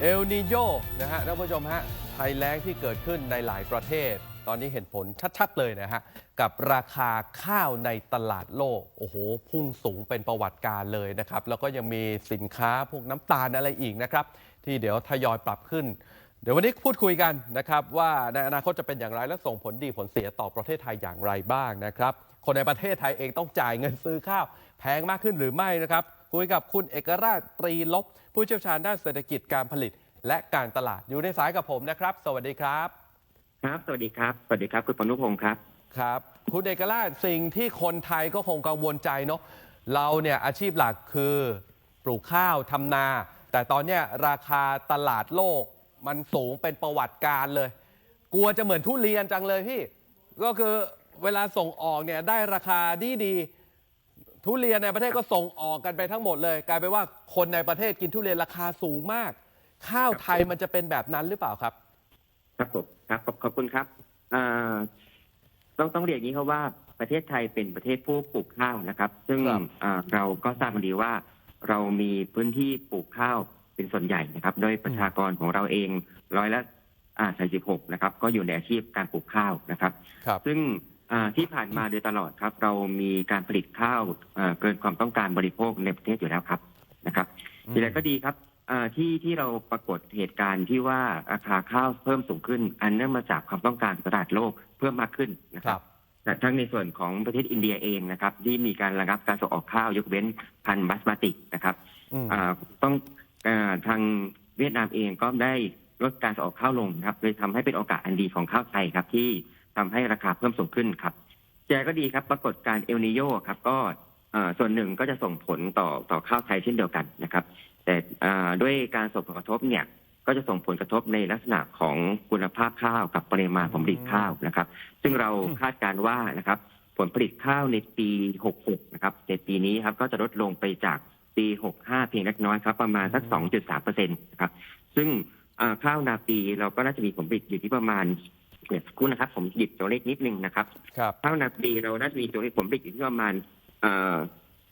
เอลนิโยนะฮะท่านผู้ชมฮะภัยแล้งที่เกิดขึ้นในหลายประเทศ ตอนนี้เห็นผลชัด ๆ เลยนะฮะ กับราคาข้าวในตลาดโลก โอ้โห พุ่งสูงเป็นประวัติการเลยนะครับ แล้วก็ยังมีสินค้าพวกน้ำตาลอะไรอีกนะครับ ที่เดี๋ยวทยอยปรับขึ้น เดี๋ยววันนี้พูดคุยกันนะครับ ว่าในอนาคตจะเป็นอย่างไรและส่งผลดีผลเสียต่อประเทศไทยอย่างไรบ้างนะครับคนในประเทศไทยเองต้องจ่ายเงินซื้อข้าวแพงมากขึ้นหรือไม่นะครับ คุยกับคุณเอกราชตรีลบ ผู้เชี่ยวชาญด้านเศรษฐกิจการผลิต และการตลาดอยู่ในสายกับผมนะครับ สวัสดีครับ ครับ สวัสดีครับ สวัสดีครับ คุณปนุพงศ์ครับ ครับ คุณเอกราชสิ่งที่คนไทยก็คงกังวลใจเนาะ เราเนี่ยอาชีพหลักคือปลูกข้าวทำนา แต่ตอนเนี้ยราคาตลาดโลกมันสูงเป็นประวัติการเลย กลัวจะเหมือนทุเรียนจังเลยพี่ ก็คือเวลาส่งออกเนี่ยได้ราคาดีดีๆ ทุเรียนในประเทศก็ส่งออกกันไปทั้งหมดเลย กลายเป็นว่าคนในประเทศกินทุเรียนราคาสูงมาก ข้าวไทยมันจะเป็นแบบนั้นหรือเปล่าครับ ครับผมครับขอบขอบคุณครับต้องต้องเรียนอย่างนี้ครับว่าประเทศไทยเป็นประเทศผู้ปลูกข้าวนะครับ ซึ่งเราก็ทราบกันดีว่า เรามีพื้นที่ปลูกข้าวเป็นส่วนใหญ่นะครับ โดยประชากรของเราเองร้อยละอ่า46นะครับ ก็อยู่ในอาชีพการปลูกข้าวนะครับครับซึ่ง ที่ผ่านมาโดยตลอดครับ เรามีการผลิตข้าวเอ่อเกินความต้องการบริโภคในประเทศอยู่แล้วครับนะครับอย่างไรก็ดีครับอ่าที่ที่เราปรากฏเหตุการณ์ที่ว่าราคาข้าวเพิ่มสูงขึ้น อันเนื่องมาจากความต้องการตลาดโลกเพิ่มมากขึ้นนะคครัรับบแต่ทั้งในส่วนของประเทศอินเดียเองนะครับ ที่มีการระงับการส่งออกข้าวยกเว้นพันธุ์บาสมาตินะครับอืมอ่าต้องอาทางเวียดนามเองก็ได้ลดการส่งออกข้าวลงนะครับเลยทำให้เป็นโอกาสอันดีของข้าวไทยครับที่ ทำให้ราคาเพิ่มสูงขึ้นครับแต่ก็ดีครับปรากฏการเอลนิโยครับก็ส่วนหนึ่งก็จะส่งผลต่อต่อข้าวไทยเช่นเดียวกันนะครับ แต่ด้วยการส่งผลกระทบเนี่ยก็จะส่งผลกระทบในลักษณะของคุณภาพข้าวกับปริมาณผลผลิตข้าวนะครับ ซึ่งเราคาดการว่านะครับ ผลผลิตข้าวในปี 66 นะครับในปีนี้ครับก็จะลดลงไปจากปี 65 เพียงเล็กน้อยครับ ประมาณสัก 2.3เปอร์เซ็นต์นะครับ ซึ่งข้าวนาปีเราก็น่าจะมีผลผลิตอยู่ที่ประมาณ เดี๋ยวสักครู่นะครับ ผมหยิบตัวเลขนิดนึงนะครับครับข้าวนาปีเราน่าจะมีตัวเลขผลผลิตอยู่ที่ประมาณเอ่อ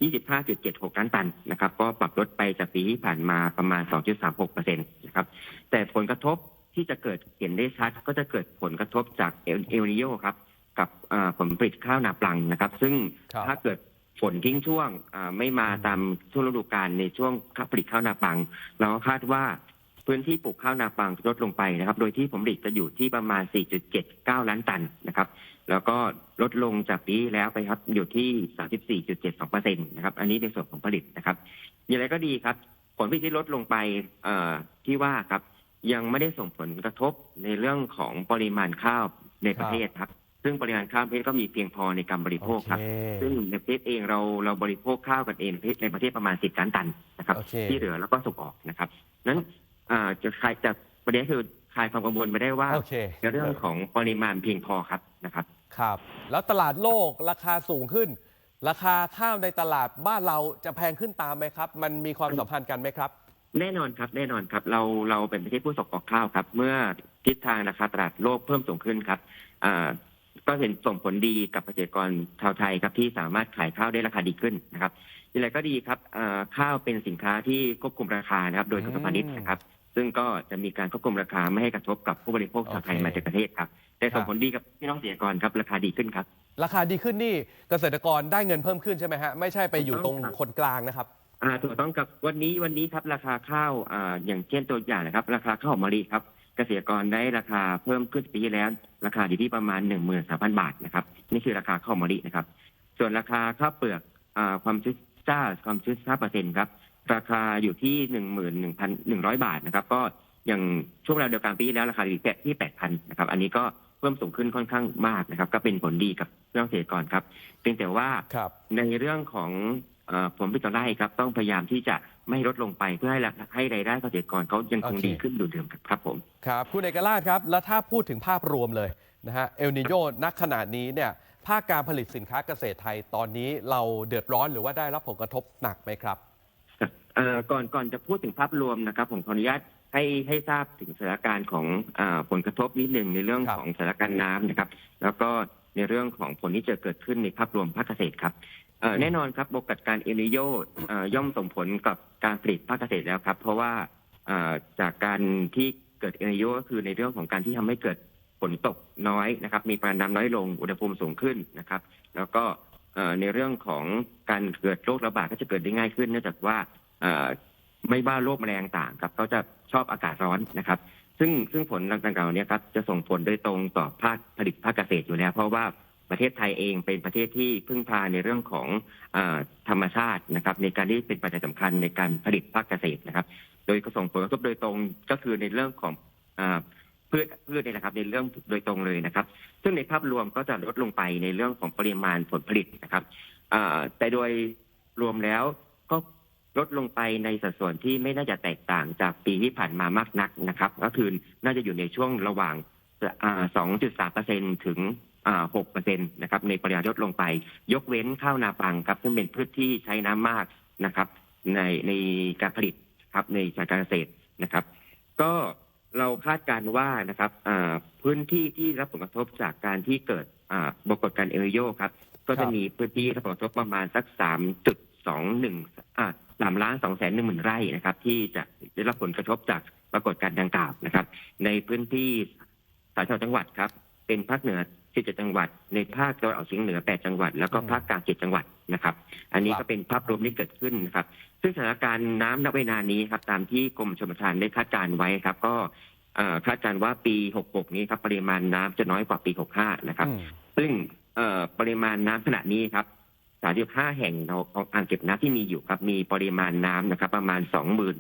25.76 ล้านตันนะครับ ก็ปรับลดไปจากปีที่ผ่านมาประมาณ 2.36เปอร์เซ็นต์นะครับ แต่ผลกระทบที่จะเกิดเห็นได้ชัด ก็จะเกิดผลกระทบจากเอลเอลนิโยครับ กับอ่าผลผลิตข้าวนาปลังนะครับ ซึ่งครับถ้าเกิดฝนทิ้งช่วงอ่าไม่มาตามช่วงฤดูกาลในช่วงผลิตข้าวนาปลัง เราก็คาดว่า พื้นที่ปลูกข้าวนาปลังลดลงไปนะครับ โดยที่ผลผลิตจะอยู่ที่ประมาณ 4.79 ล้านตันนะครับ แล้วก็ลดลงจากปีที่แล้วไปครับอยู่ที่ 34.72เปอร์เซ็นต์นะครับ อันนี้ในส่วนของผลิตนะครับ อย่างไรก็ดีครับ ผลผลิตที่ลดลงไปเอ่อที่ว่าครับยังไม่ได้ส่งผลกระทบในเรื่องของปริมาณข้าวในประเทศครับ ซึ่งปริมาณข้าวในประเทศก็มีเพียงพอในการบริโภคครับโอเคซึ่งในประเทศเองเราเราบริโภคข้าวกันเองในประเทศประมาณ10ล้านตันนะครับโอเคที่เหลือแล้วก็ส่งออกนะครับ นั้น อ่าจะคลายจากประเด็นคือคลายความกังวลไปได้ว่าโอเค ในเรื่องของปริมาณเพียงพอครับนะครับ ครับ แล้วตลาดโลกราคาสูงขึ้น ราคาข้าวในตลาดบ้านเราจะแพงขึ้นตามไหมครับ มันมีความสัมพันธ์กันไหมครับ แน่นอนครับแน่นอนครับ เราเราเป็นประเทศผู้ส่งออกข้าวครับ เมื่อทิศทางราคาตลาดโลกเพิ่มสูงขึ้นครับอ่าก็เห็นส่งผลดีกับเกษตรกรชาวไทยครับที่สามารถขายข้าวได้ราคาดีขึ้นนะครับอย่างไรก็ดีครับอ่าข้าวเป็นสินค้าที่ควบคุมราคานะครับ โดยกระทรวงพาณิชย์นะครับ ซึ่งก็จะมีการควบคุมราคาไม่ให้กระทบกับผู้บริโภคชาวไทยโอเคมาจากประเทศครับแต่ส่งผลดีกับพี่น้องเกษตรกรครับราคาดีขึ้นครับ ราคาดีขึ้นนี่เกษตรกรได้เงินเพิ่มขึ้นใช่ไหมฮะไม่ใช่ไปอยู่ตรงถูกต้องครับคนกลางนะครับอ่าถูกต้องกับวันนี้วันนี้ครับราคาข้าวอ่าอย่างเช่นตัวอย่างนะครับ ราคาข้าวหอมมะลิครับเกษตรกรได้ราคาเพิ่มขึ้นปีที่แล้ว ราคาอยู่ที่ประมาณหนึ่งหมื่นสามพันบาทนะครับนี่คือราคาข้าวหอมมะลินะครับ ส่วนราคาข้าวเปลือกอ่าความชื้นจ้าความชื้นห้าเปอร์เซ็นครับ ราคาอยู่ที่หนึ่งหมื่นหนึ่งพันหนึ่งร้อยบาทนะครับ ก็อย่างช่วงเวลาเดียวกันปีที่แล้วราคาอยู่ที่แปดพันนะครับ อันนี้ก็เพิ่มสูงขึ้นค่อนข้างมากนะครับ ก็เป็นผลดีกับพี่น้องเกษตรกรครับเพียงแต่ว่าครับในเรื่องของเอ่อผลผลิตต่อไร่ครับ ต้องพยายามที่จะไม่ลดลงไปเพื่อให้ราให้รายได้เกษตรกรเขายังคงโอเคดีขึ้นดูเดิมครับครับผมครับคุณเอกราชครับ แล้วถ้าพูดถึงภาพรวมเลยนะฮะเอลนิโยณขณะนี้เนี่ยภาคการผลิตสินค้าเกษตรไทยตอนนี้เราเดือดร้อนหรือว่าได้รับผลกระทบหนักไหมครับ เอ่อก่อนก่อนจะพูดถึงภาพรวมนะครับ ผมขออนุญาตให้ให้ทราบถึงสถานการณ์ของอาผลกระทบนิดหนึ่งในเรื่องครับ ของสถานการณ์น้ำนะครับ แล้วก็ในเรื่องของผลที่จะเกิดขึ้นในภาพรวมภาคเกษตรครับเอ่อแน่นอนครับปรากฏการณ์เอลนิโยเอ่อย่อมส่งผลกับการผลิตภาคเกษตรแล้วครับ เพราะว่าอ่าจากการที่เกิดเอลนิโยก็คือในเรื่องของการที่ทำให้เกิดฝนตกน้อยนะครับ มีปริมาณน้ำน้อยลงอุณหภูมิสูงขึ้นนะครับ แล้วก็ เอ่อในเรื่องของการเกิดโรคระบาดก็จะเกิดได้ง่ายขึ้นเนื่องจากว่าเอ่อ ไม่ว่าโรคแมลงต่างครับเขาจะชอบอากาศร้อนนะครับ ซึ่งซึ่งผลดังกล่าวเนี้ครับจะส่งผลโดยตรงต่อภาคผลิตภาคเกษตรอยู่แล้ว เพราะว่าประเทศไทยเองเป็นประเทศที่พึ่งพาในเรื่องของอธรรมชาตินะครับ ในการที่เป็นปัจจัยสำคัญในการผลิตภาคเกษตรนะครับ โดยก็ส่งผลกระทบโดยตรงก็คือในเรื่องของพืชพืชเนี่ยนะครับในเรื่องโดยตรงเลยนะครับ ซึ่งในภาพรวมก็จะลดลงไปในเรื่องของปริมาณผลผลิตนะครับแต่โดยรวมแล้วก็ ลดลงไปในสัดส่วนที่ไม่น่าจะแตกต่างจากปีที่ผ่านมามากนักนะครับ ก็คือน่าจะอยู่ในช่วงระหว่าง 2.3เปอร์เซ็นถึง6เปอร์เซ็นตนะครับในปริมาณลดลงไป ยกเว้นข้าวนาปังครับซึ่งเป็นพืชที่ใช้น้ำมากนะครับ ในในการผลิตครับในการเกษตรนะครับ ก็เราคาดการว่านะครับพื้นที่ที่รับผลกระทบจากการที่เกิดอ่าปรากฏการเอลโยครับ ก็จะมีพื้นที่รับผลกระทบประมาณสักสามจุดสองหนึ่งอ่าสามล้านสองแสนหนึ่งหมื่นไร่นะครับ ที่จะได้รับผลกระทบจากปรากฏการณ์ดังกล่าวนะครับ ในพื้นที่สามจังหวัดครับ เป็นภาคเหนือ17จังหวัด ในภาคตะวันออกเฉียงเหนือ 8 จังหวัด แล้วก็ภาคกลาง7จังหวัดนะครับ อันนี้ก็เป็นภาพรวมที่เกิดขึ้นนะครับ ซึ่งสถานการณ์น้ำณเวลานี้ครับ ตามที่กรมชลประทานได้คาดการณ์ไว้ครับ ก็เอ่อคาดการณ์ว่าปี 66 นี้ครับ ปริมาณน้ำจะน้อยกว่าปี 65 นะครับอืมซึ่งเอ่อปริมาณน้ำขณะนี้ครับ 35 แห่งของอ่างเก็บน้ำที่มีอยู่ครับ มีปริมาณน้ำนะครับ ประมาณ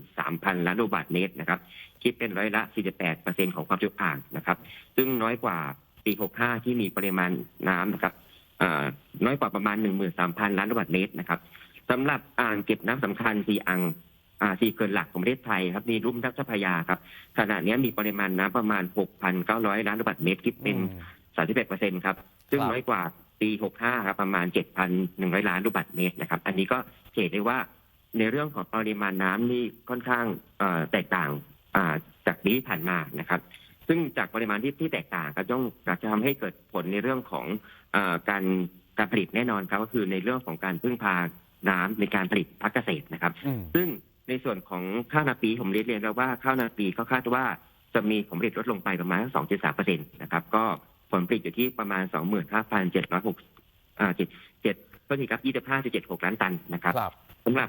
23,000 ล้านลูกบาศก์เมตรนะครับ คิดเป็นร้อยละ 48%ของความจุอ่างนะครับ ซึ่งน้อยกว่าปี 65 ที่มีปริมาณน้ำนะครับอ่าน้อยกว่าประมาณ 13,000 ล้านลูกบาศก์เมตรนะครับสำหรับอ่างเก็บน้ำสำคัญสี่อ่างอ่าสี่เขื่อนหลักของประเทศไทยครับมีรุ่มทับเจ้าพระยาครับขณะนี้มีปริมาณน้ำประมาณ 6,900 ล้านลูกบาศก์เมตรคิดเป็น31เปอร์เซ็นครับ ซึ่งครับน้อยกว่า ปี65ครับประมาณ7,100ล้านลูกบาศก์เมตรนะครับ อันนี้ก็เห็นได้ว่าในเรื่องของปริมาณน้ำนี่ค่อนข้างเอ่อแตกต่างอ่าจากปีที่ผ่านมานะครับ ซึ่งจากปริมาณที่ที่แตกต่างก็ต้องจะทำให้เกิดผลในเรื่องของเออการการผลิตแน่นอนครับก็คือในเรื่องของการพึ่งพาน้ำในการผลิตภาคเกษตรนะครับอืมซึ่งในส่วนของข้าวนาปีผมเรียนเรียนแล้วว่าข้าวนาปีก็คาดว่าจะมีผลผลิตลดลงไปประมาณ 2.3เปอร์เซ็นต์นะครับ ก็ผ ลผลิตอยู่ที่ประมาณ 25,706อ่า7 7ก็ถือครับ 25.76 ล้านตันนะครับครับสำหรับ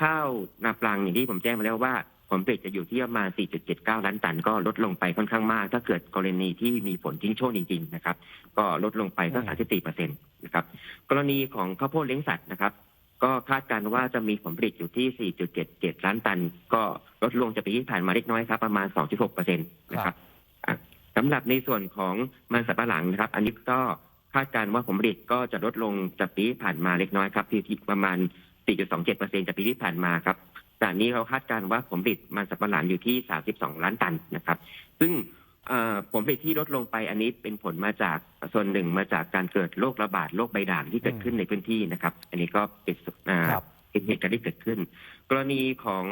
ข้าวนาปลังอย่างที่ผมแจ้งมาแล้วว่าผลผลิตจะอยู่ที่ประมาณ 4.79 ล้านตัน ก็ลดลงไปค่อนข้างมาก ถ้าเกิดกรณีที่มีฝนทิ้งช่วงจริงๆนะครับ ก็ลดลงไปสักอืม34เปอร์เซ็นต์นะครับ กรณีของข้าวโพดเลี้ยงสัตว์นะครับ ก็คาดการณ์ว่าจะมีผลผลิตอยู่ที่ 4.77 ล้านตัน ก็ลดลงจากปีที่ผ่านมาเล็กน้อยครับ ประมาณ 2.6เปอร์เซ็นต์นะครับอะ สำหรับในส่วนของมันสับปะหลังนะครับ อันนี้ก็คาดการณ์ว่าผลผลิตก็จะลดลงจากปีที่ผ่านมาเล็กน้อยครับที่ประมาณ 4.27เปอร์เซ็นต์จากปีที่ผ่านมาครับจากนี้เราคาดการณ์ว่าผลผลิตมันสับปะหลังอยู่ที่ 32 ล้านตันนะครับ ซึ่งเอ่อผลผลิตที่ลดลงไปอันนี้เป็นผลมาจากส่วนหนึ่งมาจากการเกิดโรคระบาดโรคใบด่างที่เกิดขึ้นในพื้นที่นะครับ อันนี้ก็เป็นอ่าครับเป็นเหตุการณ์ที่เกิดขึ้น กรณีของ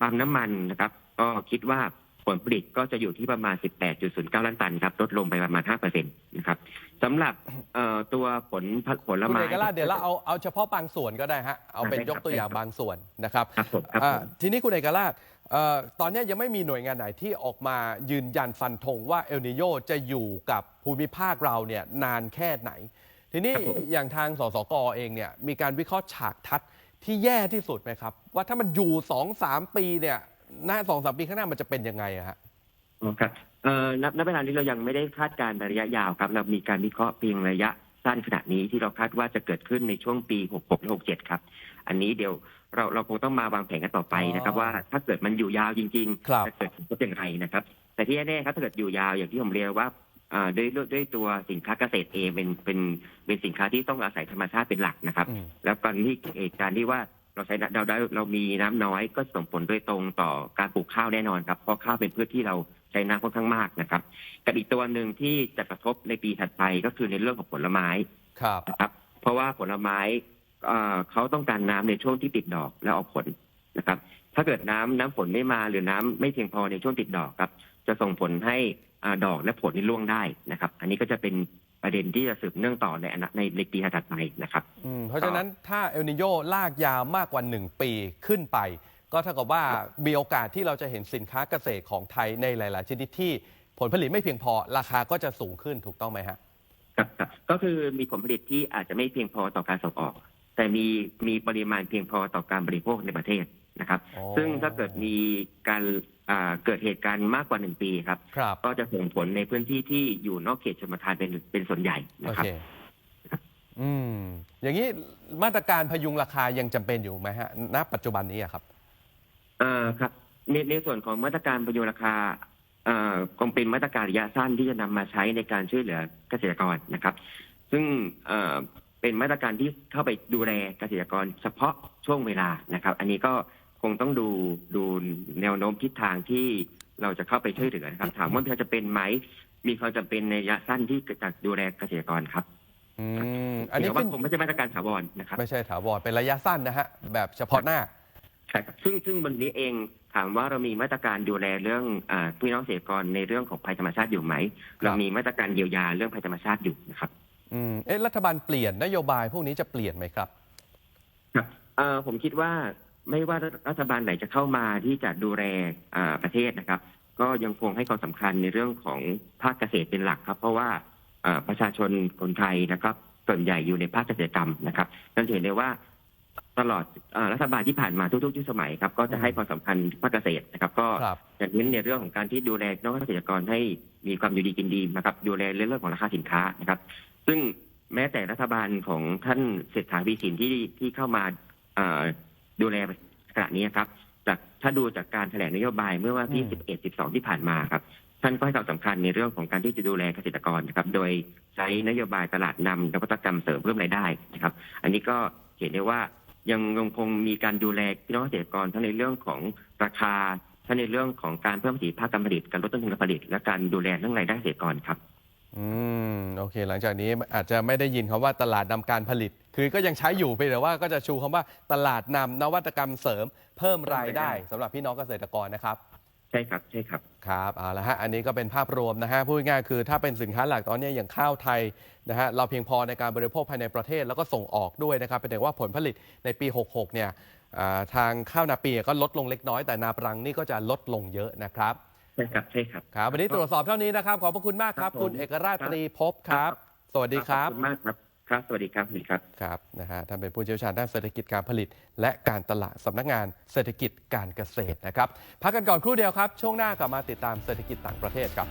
ปาล์มน้ำมันนะครับ ก็คิดว่า ผลผลิตก็จะอยู่ที่ประมาณ 18.09 ล้านตันครับลดลงไปประมาณ 5%นะครับสำหรับเอ่อตัวผลผลคุณไม้เอกราชเดี๋ยวเราเอาเอาเฉพาะบางส่วนก็ได้ฮะเอาเป็นได้ยครับกตัวอย่างได้ครับบางส่วนนะครับครับผมครับอ่าผมทีนี้คุณเอกราชเอ่อตอนนี้ยังไม่มีหน่วยงานไหนที่ออกมายืนยันฟันธงว่าเอลนิโยจะอยู่กับภูมิภาคเราเนี่ยนานแค่ไหน ทีนี้ครับผมอย่างทางสสกเองเนี่ยมีการวิเคราะห์ฉากทัศน์ที่แย่ที่สุดไหมครับ ว่าถ้ามันอยู่สองสามปีเนี่ย หน้าสองสามปีข้างหน้ามันจะเป็นยังไงอะฮะอ๋อครับเอ่อณณเวลานี้เรายังไม่ได้คาดการณ์ระยะยาวครับ เรามีการวิเคราะห์เพียงระยะสั้นขณะนี้ที่เราคาดว่าจะเกิดขึ้นในช่วงปี 66และ67 ครับ อันนี้เดี๋ยวเราเราคงต้องมาวางแผนกันต่อไปนะครับอ๋อว่าถ้าเกิดมันอยู่ยาวจริงครับๆจะเกิดผลกระทบอย่างไรนะครับ แต่ที่แน่ๆครับถ้าเกิดอยู่ยาวอย่างที่ผมเรียนว่าอ่าด้วยด้วยด้วยตัวสินค้าเกษตรเองเป็นเป็นเป็นสินค้าที่ต้องอาศัยธรรมชาติเป็นหลักนะครับอืมแล้วการที่เหตุการณ์ที่ว่า เราใช้เราได้เรามีน้ำน้อยก็ส่งผลโดยตรงต่อการปลูกข้าวแน่นอนครับเพราะข้าวเป็นพืชที่เราใช้น้ำค่อนข้างมากนะครับกับอีกตัวหนึ่งที่จะกระทบในปีถัดไปก็คือในเรื่องของผลไม้ครับนะครับ เพราะว่าผลไม้เอ่อเขาต้องการน้ำในช่วงที่ติดดอกและออกผลนะครับ ถ้าเกิดน้ำน้ำฝนไม่มาหรือน้ำไม่เพียงพอในช่วงติดดอกครับ จะส่งผลให้อ่าดอกและผลนี่ร่วงได้นะครับ อันนี้ก็จะเป็น ประเด็นที่จะสืบเนื่องต่อในอนาในในปีถัดไปนะครับอืมเพราะฉะนั้นถ้าเอลนิโยลากยาวมากกว่า 1 ปีขึ้นไป ก็เท่ากับว่ามีโอกาสที่เราจะเห็นสินค้าเกษตรของไทยในหลาย ๆ ชนิดที่ผลผลิตไม่เพียงพอราคาก็จะสูงขึ้นถูกต้องไหมฮะครับครับก็คือมีผลผลิตที่อาจจะไม่เพียงพอต่อการส่งออก แต่มีมีปริมาณเพียงพอต่อการบริโภคในประเทศนะครับอ๋อซึ่งถ้าเกิดมีการอ่า เกิดเหตุการณ์มากกว่าหนึ่งปีครับ ครับก็จะส่งผลในพื้นที่ที่อยู่นอกเขตชนประทานเป็นเป็นส่วนใหญ่โอนะครับ เคอืมอย่างนี้มาตรการพยุงราคายังจำเป็นอยู่ไหมฮะณปัจจุบันนี้อะครับ เอ่อครับในในส่วนของมาตรการประโยชน์ราคาเอ่อคงเป็นมาตรการระยะสั้นที่จะนำมาใช้ในการช่วยเหลือเกษตรกรนะครับ ซึ่งเอ่อเป็นมาตรการที่เข้าไปดูแลเกษตรกรเฉพาะช่วงเวลานะครับ อันนี้ก็ คงต้องดูดูแนวโน้มทิศทางที่เราจะเข้าไปช่วยเหลือนะครับ ถามว่าจะเป็นไหม มีความจำเป็นในระยะสั้นที่จะดูแลเกษตรกรครับอืมอันนี้แต่ว่าขึ้นคงไม่ใช่มาตรการถาวรนะครับ ไม่ใช่ถาวรเป็นระยะสั้นนะฮะแบบเฉพาะหน้าใช่ครับซึ่งซึ่งบนนี้เองถามว่าเรามีมาตรการดูแลเรื่องอาพี่น้องเกษตรกรในเรื่องของภัยธรรมชาติอยู่ไหมครับเรามีมาตรการเยียวยาเรื่องภัยธรรมชาติอยู่นะครับอืมเอ๊ะรัฐบาลเปลี่ยนนโยบายพวกนี้จะเปลี่ยนไหมครับครับเอ่อผมคิดว่า ไม่ว่ารัฐบาลไหนจะเข้ามาที่จะดูแลอ่าประเทศนะครับ ก็ยังคงให้ความสำคัญในเรื่องของภาคเกษตรเป็นหลักครับ เพราะว่าอ่าประชาชนคนไทยนะครับ ส่วนใหญ่อยู่ในภาคเกษตรกรรมนะครับนั่นเห็นได้ว่าตลอดอารัฐบาลที่ผ่านมาทุกๆยุคสมัยครับ ก็จะให้ความสำคัญภาคเกษตรนะครับ ก็ครับจะเน้นในเรื่องของการที่ดูแลน้องเกษตรกรให้มีความอยู่ดีกินดีนะครับ ดูแลเรื่องของราคาสินค้านะครับ ซึ่งแม้แต่รัฐบาลของท่านเศรษฐาทวีสินที่ที่เข้ามาเอ่อ ดูแลขณะนี้ครับจากถ้าดูจากการแถลงนโยบายเมื่อวันที่อืม11 12 ที่ผ่านมาครับท่านก็ให้ความสำคัญในเรื่องของการที่จะดูแลเกษตรกรนะครับ โดยใช้นโยบายตลาดนำนวัตกรรมเสริมเพิ่มรายได้นะครับ อันนี้ก็เห็นได้ว่ายังยังคงมีการดูแลพี่น้องเกษตรกรทั้งในเรื่องของราคาทั้งในเรื่องของการเพิ่มประสิทธิภาพการผลิตการลดต้นทุนการผลิต และการดูแลเรื่องรายได้เกษตรกรครับ อืมโอเค หลังจากนี้อาจจะไม่ได้ยินคำว่าตลาดนำการผลิต คือก็ยังใช้อยู่เพียงแต่ว่าก็จะชูคำว่าตลาดนำนวัตกรรมเสริม เพิ่มรายได้สำหรับพี่น้องเกษตรกรนะครับ ใช่ครับใช่ครับ ครับเอาละฮะอันนี้ก็เป็นภาพรวมนะฮะพูดง่ายๆคือถ้าเป็นสินค้าหลักตอนนี้อย่างข้าวไทยนะฮะเราเพียงพอในการบริโภคภายในประเทศแล้วก็ส่งออกด้วยนะครับเป็นแต่ว่าผลผลิตในปี 66 เนี่ยอ่าทางข้าวนาปีก็ลดลงเล็กน้อยแต่นาปรังนี่ก็จะลดลงเยอะนะครับใช่ครับใช่ครับ ครับวันนี้ตรวจสอบเท่านี้นะครับขอบพระคุณมากครับ ครับผมคุณเอกราชตรีภพครับ สวัสดีครับ ขอบคุณมากครับ ครับ สวัสดีครับสวัสดีครับ ครับ นะฮะ ท่านเป็นผู้เชี่ยวชาญด้านเศรษฐกิจการผลิต และการตลาดสำนักงานเศรษฐกิจการเกษตรนะครับ พักกันก่อนครู่เดียวครับ ช่วงหน้ากลับมาติดตามเศรษฐกิจต่างประเทศครับ